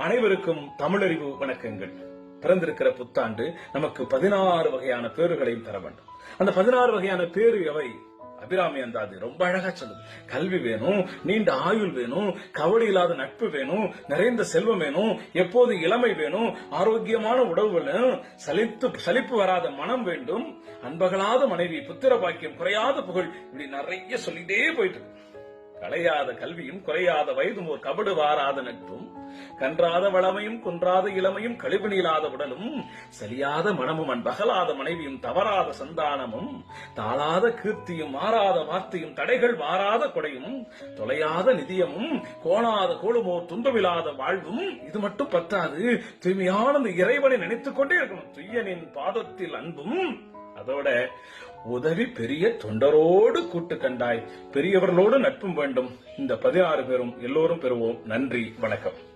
அனைவருக்கும் தமிழறிவு வணக்கங்கள். பிறந்திருக்கிற புத்தாண்டு நமக்கு பதினாறு வகையான பேறுகளையும் தர வேண்டும். அந்த பதினாறு வகையான பேரு எவை? அபிராமி அந்தாது ரொம்ப அழகா சொல்லுது. கல்வி வேணும் நீண்ட ஆயுள் வேணும் கவலை இல்லாத நட்பு வேணும் நிறைந்த செல்வம் வேணும் எப்போது இளமை வேணும் ஆரோக்கியமான உடவு வேணும் சலித்து சலிப்பு வராத மனம் வேண்டும் அன்பகலாத மனைவி புத்திர பாக்கியம் குறையாத புகழ் இப்படி நிறைய சொல்லிட்டே போயிட்டு இருக்கு. களையாத கல்வியும் குறையாத வயதும் ஒரு கபடு வாராத நட்பும் கன்றாத வளமையும் குன்றாத இளமையும் கழிவுநீளாத உடலும் சலியாத மனமும் அன்பகலாத மனைவியும் தவறாத சந்தானமும் தாளாத கீர்த்தியும் மாறாத வார்த்தையும் தடைகள் மாறாத கொடையும் தொலையாத நிதியமும் கோணாத கோளுமோர் துன்பமில்லாத வாழ்வும் இது மட்டும் பத்தாது. தூய்மையான இறைவனை நினைத்துக் கொண்டே இருக்கணும். துய்யனின் பாதத்தில் அன்பும் அதோட உதவி பெரிய தொண்டரோடு கூட்டு கண்டாய். பெரியவர்களோடு நட்பும் வேண்டும். இந்த பதினாறு பேரும் எல்லோரும் பெறுவோம். நன்றி. வணக்கம்.